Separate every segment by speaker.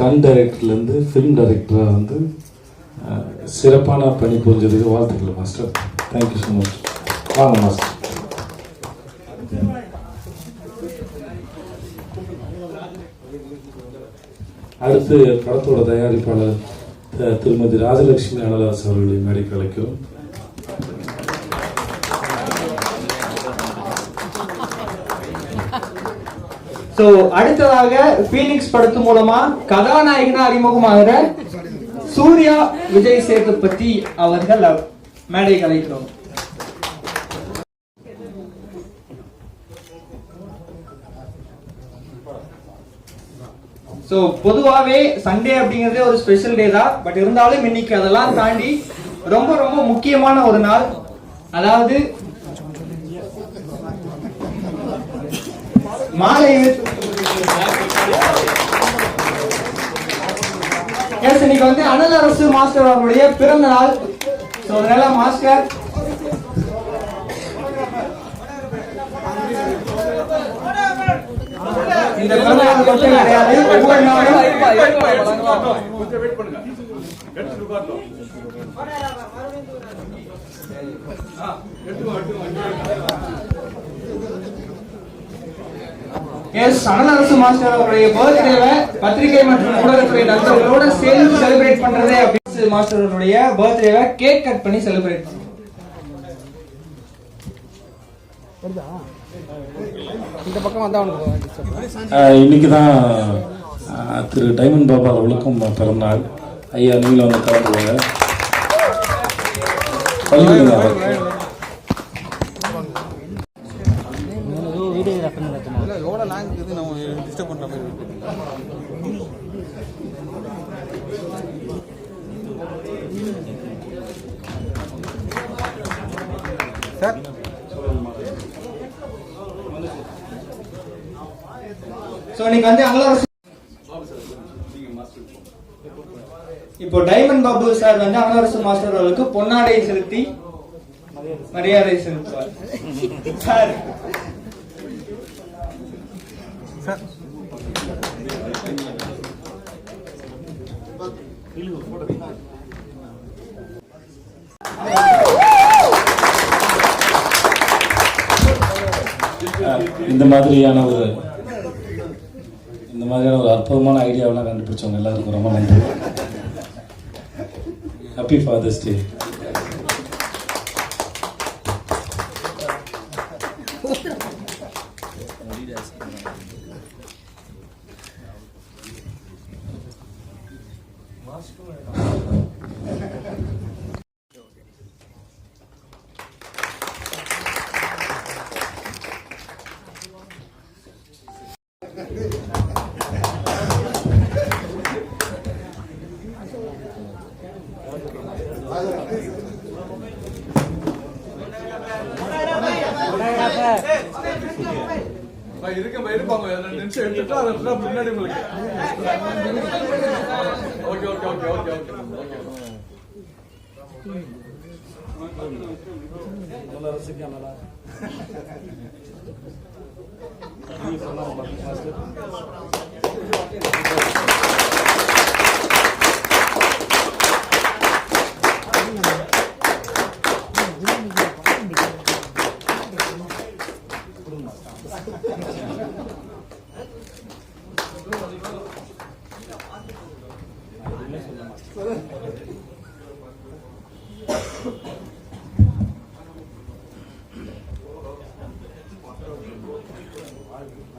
Speaker 1: Stun டைரக்டர்லேருந்து film டைரக்டராக வந்து சிறப்பான பணி புரிஞ்சதுக்கு வாழ்த்துக்கள் master thank you so much வாங்க மாஸ்டர் அடுத்து படத்தோட தயாரிப்பாளர் திருமதி ராஜலட்சுமி அனலாஸ் அவர்களை மேடைக்கு அழைக்கிறோம்.
Speaker 2: சோ அடுத்ததாக பீனிக்ஸ் படத்து மூலமா கதாநாயகனா அறிமுகமாகிற சூர்யா விஜய் சேதுபதி அவர்கள் மேடை கலைக்கிறோம் சோ பொதுவாகவே சண்டே அப்படிங்கிறதே ஒரு ஸ்பெஷல் டே தான். பட் இருந்தாலும் இன்னைக்கு அதெல்லாம் தாண்டி ரொம்ப ரொம்ப முக்கியமான ஒரு நாள். அதாவது மாலை இன்னைக்கு வந்து அனல் அரசு மாஸ்டர் அவர்களுடைய பிறந்த நாள். ஸோ அதனால மாஸ்டர் இந்த பிறந்த நாள் மட்டும் கிடையாது ஒவ்வொரு நாளும். எஸ் அனலரசு மாஸ்டர் அவருடைய பர்த்டேவை பத்திரிகை மற்றும் ஊடகத்துறை நண்பர்களோட சேர்ந்து செலிப்ரேட் பண்றதே அப்படின்னு மாஸ்டர் அவருடைய பர்த்டேவை கேக் கட் பண்ணி செலிப்ரேட் பண்ணுவோம்
Speaker 1: இன்னைக்கு தான் திரு டைமண்ட் பாபா அவர்களுக்கும் பிறந்தநாள் ஐயா நீங்களும் வந்து கலந்துவாங்க இருக்கணும் இல்லை
Speaker 3: எவ்வளோ லாங் இருக்குது. நம்ம டிஸ்டர்ப் பண்ணுற மாதிரி சார்.
Speaker 2: ஸோ இன்னைக்கு வந்து அனலரசு இப்போ டைமண்ட் பாபு சார் வந்து அனலரசு மாஸ்டர் அவர்களுக்கு பொன்னாடை செலுத்தி மரியாதை செலுத்துவார். சார்
Speaker 3: சார்
Speaker 1: இந்த மாதிரியான ஒரு இந்த மாதிரியான ஒரு அற்புதமான ஐடியாவெல்லாம் கண்டுபிடிச்சவங்க எல்லாருக்கும் ரொம்ப நன்றி. Happy father's day
Speaker 3: you guys. ரெண்டு நிமிஷம் எடுத்துட்டு அதை அப்புறம் முன்னாடி உங்களுக்கு okay okay okay okay okay
Speaker 2: so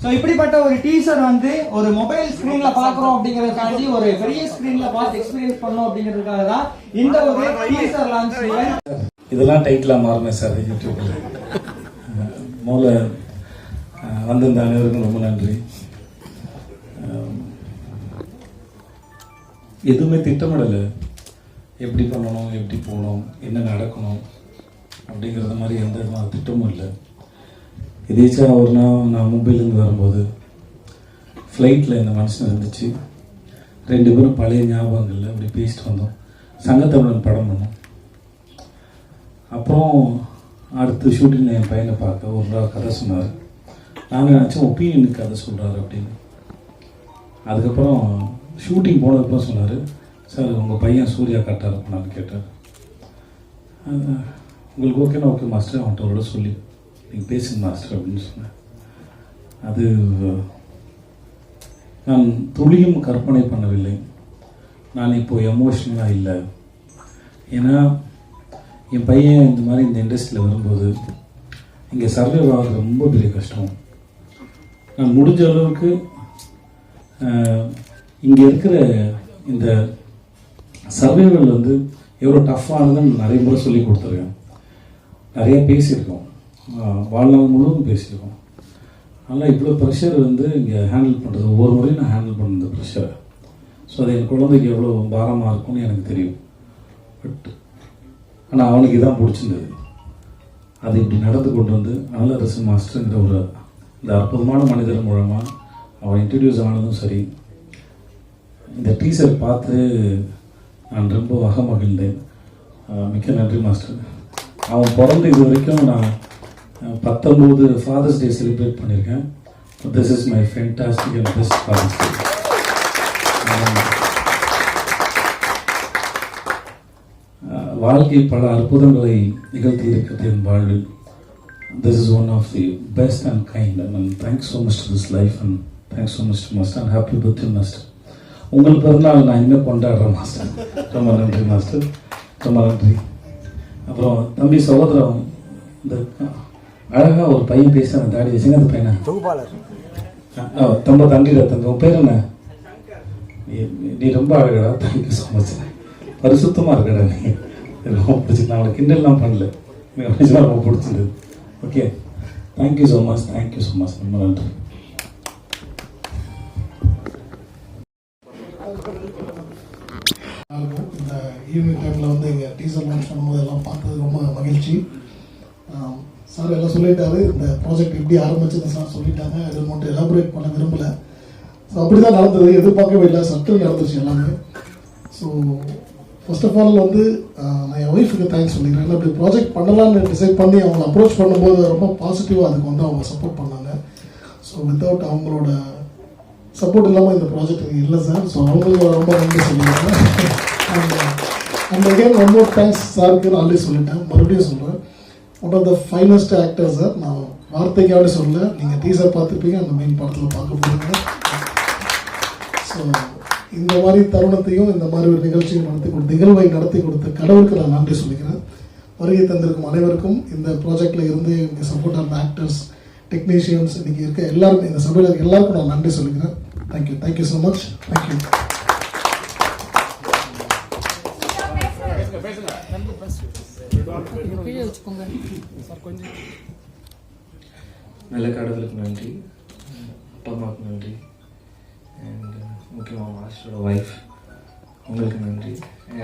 Speaker 2: so இப்படிப்பட்ட ஒரு டீசர் வந்து ஒரு மொபைல் ஸ்கிரீன்ல பாக்குறோம் அப்படிங்கறதுக்காண்டி ஒரு பெரிய ஸ்கிரீன்ல பார்த்து எக்ஸ்பீரியன்ஸ் பண்ணோம் அப்படிங்கிறதுக்காக தான் இந்த ஒரு டீசர் லான்ச்
Speaker 1: இதெல்லாம் டைட்டிலாக மாறினேன் சார் யூடியூப்ல முதல்ல வந்திருந்த அனைவருக்கும் ரொம்ப நன்றி. எதுவுமே திட்டமிடலை. எப்படி பண்ணணும் எப்படி போகணும் என்ன நடக்கணும் அப்படிங்கிறத மாதிரி எந்த விதமான திட்டமும் இல்லை. எதேச்சா ஒரு நாள் நான் மும்பைலேருந்து வரும்போது ஃப்ளைட்டில் இந்த மனுஷன் இருந்துச்சு. ரெண்டு பேரும் பழைய ஞாபகங்களில் அப்படி பேசிட்டு வந்தோம். சங்கத்தமிழன் படம் பண்ணோம். அப்புறம் அடுத்து ஷூட்டிங்கில் என் பையனை பார்க்க ஒரு நாள் கதை சொன்னார். நாங்கள் நினச்சோம் ஒப்பீனியனுக்கு கதை சொல்கிறாரு அப்படின்னு. அதுக்கப்புறம் ஷூட்டிங் போனதுக்கப்புறம் சொன்னார் சார் உங்கள் பையன் சூர்யா கரெக்டாக இருப்பான்னு கேட்டார். உங்களுக்கு ஓகேனா ஓகே மாஸ்டர் அவன்கிட்ட ஒரு சொல்லி. நீங்கள் பேசுங்க மாஸ்டர் அப்படின்னு சொன்னேன். அது நான் துளியும் கற்பனை பண்ணவில்லை. நான் இப்போ எமோஷ்னலாக இல்லை. ஏன்னா என் பையன் இந்த மாதிரி இந்த இண்டஸ்ட்ரியில் வரும்போது இங்கே சர்வே ஆகிறது ரொம்ப பெரிய கஷ்டம். நான் முடிஞ்ச அளவுக்கு இங்கே இருக்கிற இந்த சர்வைவல் வந்து எவ்வளோ டஃப்பானதுன்னு நிறைய முறை சொல்லி கொடுத்துருக்கேன். நிறைய பேசியிருக்கோம். வாழ்நாள் முழுவதும் பேசியிருக்கோம். ஆனால் இவ்வளோ ப்ரெஷர் வந்து இங்கே ஹேண்டில் பண்ணுறது ஒவ்வொரு முறையும் நான் ஹேண்டில் பண்ண இந்த ப்ரெஷரை ஸோ அது என் குழந்தைக்கு எவ்வளோ பாரமாக இருக்கும்னு எனக்கு தெரியும். பட் ஆனால் அவனுக்கு இதான் பிடிச்சிருந்தது. அது இப்படி நடந்து கொண்டு வந்து அனலரசு மாஸ்டருங்கிற ஒரு இந்த அற்புதமான மனிதர் மூலமாக அவன் இன்ட்ரடியூஸ் ஆனதும் சரி. இந்த டீசர் பார்த்து நான் ரொம்ப வக மகிழ்ந்தேன் மிக்க நன்றி மாஸ்டர். அவன் பிறந்து இது வரைக்கும் நான் பத்தொம்போது ஃபாதர்ஸ் டே செலிப்ரேட் பண்ணியிருக்கேன். This is my fantastic and best father's day வாழ்க்கை பல அற்புதங்களை நிகழ்த்தி இருக்கிறது என் வாழ்வில் this is one of the best and kind and thanks so much to this life and thanks so much to master and happy birthday master உங்கள் பிறந்தநாள் நான் இன்னும் கொண்டாடுறேன் மாஸ்டர் ரொம்ப நன்றி மாஸ்டர் ரொம்ப நன்றி. அப்புறம் தம்பி சகோதரம் இந்த அழகாக ஒரு பையன் பேசுகிற தாடி வச்சுங்க அந்த பையனை? ரொம்ப தண்டிடா தம்பி உன் பேர் என்ன? நீ- நீ ரொம்ப அழகடா தேங்க்யூ ஸோ மச் பரிசுத்தமாக இருக்கடா நீ. ரொம்ப பிடிச்சி நான் அவளை கிண்டல்லாம் பண்ணல. எனக்கு நிஜமாக ரொம்ப பிடிச்சிருந்தது okay thank you so much thank you so much ரொம்ப நன்றி.
Speaker 4: ஈவினிங் டைமில் வந்து இங்கே டீசர் லான்ச் பண்ணும்போது எல்லாம் பார்த்தது ரொம்ப மகிழ்ச்சி. சார் எல்லாம் சொல்லிட்டாரு இந்த ப்ராஜெக்ட் எப்படி ஆரம்பிச்சது சார் சொல்லிட்டாங்க. அது மட்டும் எலாபரேட் பண்ண விரும்பல. ஸோ அப்படி தான் நடந்தது. எதிர்பார்க்கவே இல்லை. சட்டில் நடந்துச்சு எல்லாமே. ஸோ ஃபர்ஸ்ட் ஆஃப் ஆல் வந்து நான் என் ஒய்ஃபுக்கு தேங்க்ஸ் சொல்லிக்கிறேன். அப்படி ப்ராஜெக்ட் பண்ணலாம்னு டிசைட் பண்ணி அவங்களை அப்ரோச் பண்ணும்போது ரொம்ப பாசிட்டிவாக அதுக்கு வந்து அவங்க சப்போர்ட் பண்ணாங்க. ஸோ வித்தவுட் அவங்களோட சப்போர்ட் இல்லாமல் இந்த ப்ராஜெக்ட் இல்லை சார் ஸோ அவங்களுக்கு ரொம்ப நன்றி சொல்லிடுறேன் and again one more thanks சாருக்கு நான் ஆல்ரெடி சொல்லிட்டேன். மறுபடியும் சொல்கிறேன் one of the finest actor sir நான் வார்த்தைக்காக சொல்ல நீங்கள் டீசர் பார்த்துருப்பீங்க. அந்த மெயின் படத்தில் பார்க்க போகிறீங்க ஸோ இந்த மாதிரி தருணத்தையும் இந்த மாதிரி ஒரு நிகழ்ச்சியும் நடத்தி கொடுத்த நிகழ்வை நடத்தி கொடுத்த கடவுளுக்கு நான் நன்றி சொல்லிக்கிறேன். வருகை தந்திருக்கும் அனைவருக்கும் இந்த ப்ராஜெக்டில் இருந்து இங்கே சப்போர்ட் ஆன ஆக்டர்ஸ் டெக்னீஷியன்ஸ் இன்றைக்கி இருக்க எல்லாருக்கும் இந்த சபையில் இருக்க எல்லாருக்கும் நான் நன்றி சொல்லிக்கிறேன். Thank you thank you so much thank you
Speaker 5: நல்ல கடவுளுக்கு நன்றி. அப்பா அம்மாவுக்கு நன்றி. அண்ட் uh, முக்கியமாக மாஸ்டரோட ஒய்ஃப் உங்களுக்கு நன்றி.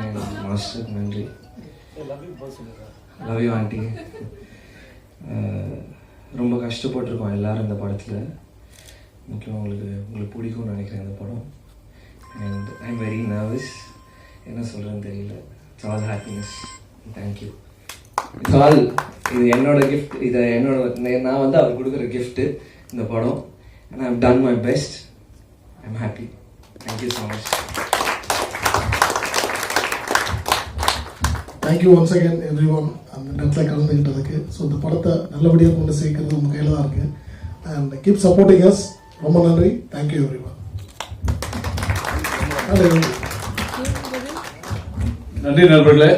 Speaker 5: அண்ட் மாஸ்டருக்கு நன்றி. லவ் யூ ஆண்டி ரொம்ப கஷ்டப்பட்டிருக்கோம் எல்லாரும் இந்த படத்தில். முக்கியமாக உங்களுக்கு உங்களுக்கு பிடிக்கும்னு நினைக்கிறேன் இந்த படம். And I am very nervous என்ன சொல்கிறேன்னு தெரியல. It's all happiness thank you it's all இது என்னோட கிஃப்ட் இதை என்னோட நே- நான் வந்து அவர் கொடுக்குற கிஃப்ட்டு இந்த படம். And I've done my best I am happy thank you so much
Speaker 4: thank you once again every one அந்த இடத்துல கலந்துக்கிட்டதுக்கு ஸோ இந்த படத்தை நல்லபடியாக கொண்டு சேர்க்கறது உங்கள் கையில் தான் இருக்குது அண்ட் கீப் சப்போர்ட்டிங் அஸ் ரொம்ப நன்றி. தேங்க்யூ எவ்ரி ஒன்
Speaker 1: நன்றி நண்பர்களே.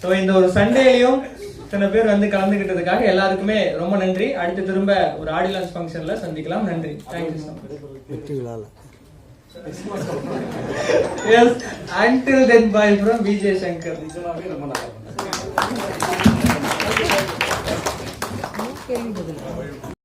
Speaker 2: ஸோ இந்த ஒரு சண்டேலையும் இத்தனை பேர் வந்து கலந்துக்கிட்டதுக்காக எல்லாருக்குமே ரொம்ப நன்றி. அடுத்து திரும்ப ஒரு ஆடி லான்ச் ஃபங்க்ஷன்ல சந்திக்கலாம். நன்றி. Thank you so much yes then bye from Vijay Shankar
Speaker 6: கேள்வி ಕೇಳಿರೋದಿಲ್ಲ